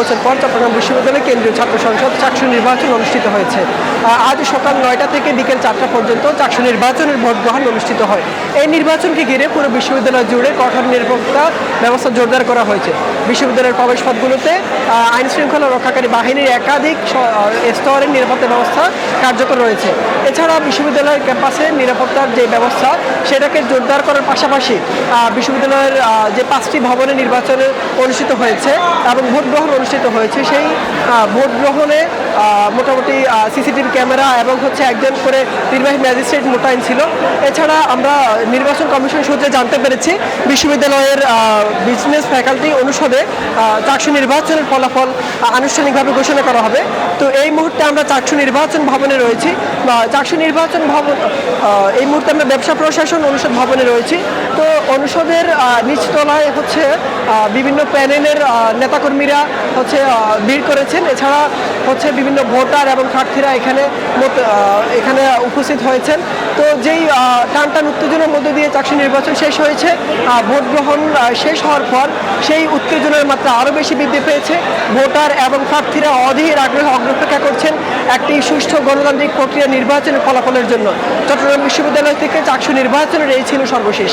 বছর পর চট্টগ্রাম বিশ্ববিদ্যালয় কেন্দ্রীয় ছাত্র সংসদ চাকসু নির্বাচন অনুষ্ঠিত হয়েছে। আজ সকাল নয়টা থেকে বিকেল চারটা পর্যন্ত চাকসু নির্বাচনের ভোট গ্রহণ অনুষ্ঠিত হয়। এই নির্বাচনকে ঘিরে পুরো বিশ্ববিদ্যালয় জুড়ে কঠোর নিরাপত্তা ব্যবস্থা জোরদার করা হয়েছে। বিশ্ববিদ্যালয়ের প্রবেশপথগুলোতে আইন শৃঙ্খলা রক্ষাকারী বাহিনীর একাধিক স্তরের নিরাপত্তা ব্যবস্থা কার্যকর রয়েছে। এছাড়া বিশ্ববিদ্যালয়ের ক্যাম্পাসে নিরাপত্তার যে ব্যবস্থা, সেটাকে জোরদার করার পাশাপাশি বিশ্ববিদ্যালয়ের যে পাঁচটি ভবনে নির্বাচনে অনুষ্ঠিত হয়েছে এবং ভোট গ্রহণ অনুষ্ঠিত হয়েছে সেই ভোট গ্রহণে মোটামুটি সিসিটিভি ক্যামেরা এবং হচ্ছে একজন করে নির্বাহী ম্যাজিস্ট্রেট মোতায়েন ছিল। এছাড়া আমরা নির্বাচন কমিশন সূত্রে জানতে পেরেছি, বিশ্ববিদ্যালয়ের বিজনেস ফ্যাকাল্টি অনুষদে চাকসু নির্বাচনের ফলাফল আনুষ্ঠানিকভাবে ঘোষণা করা হবে। তো এই মুহূর্তে আমরা চাকসু নির্বাচন ভবনে রয়েছি চাকসু নির্বাচন ভবন এই মুহূর্তে আমরা ব্যবসা প্রশাসন অনুষদ ভবনে রয়েছি। তো অনুষদের নিচতলায় হচ্ছে বিভিন্ন প্যানেলের নেতাকর্মীরা হচ্ছে ভিড় করেছেন। এছাড়া হচ্ছে বিভিন্ন ভোটার এবং প্রার্থীরা এখানে এখানে উপস্থিত হয়েছেন। তো যেই টান টান উত্তেজনার মধ্যে দিয়ে চাকসু নির্বাচন শেষ হয়েছে ভোট গ্রহণ শেষ হওয়ার পর সেই উত্তেজনার মাত্রা আরও বেশি বৃদ্ধি পেয়েছে। ভোটার এবং প্রার্থীরা অধীর আগ্রহ অগ্রপেক্ষা করছেন একটি সুষ্ঠু গণতান্ত্রিক প্রক্রিয়া নির্বাচনের ফলাফলের জন্য। চট্টগ্রাম বিশ্ববিদ্যালয় থেকে চাকসু নির্বাচনের এই ছিল সর্বশেষ।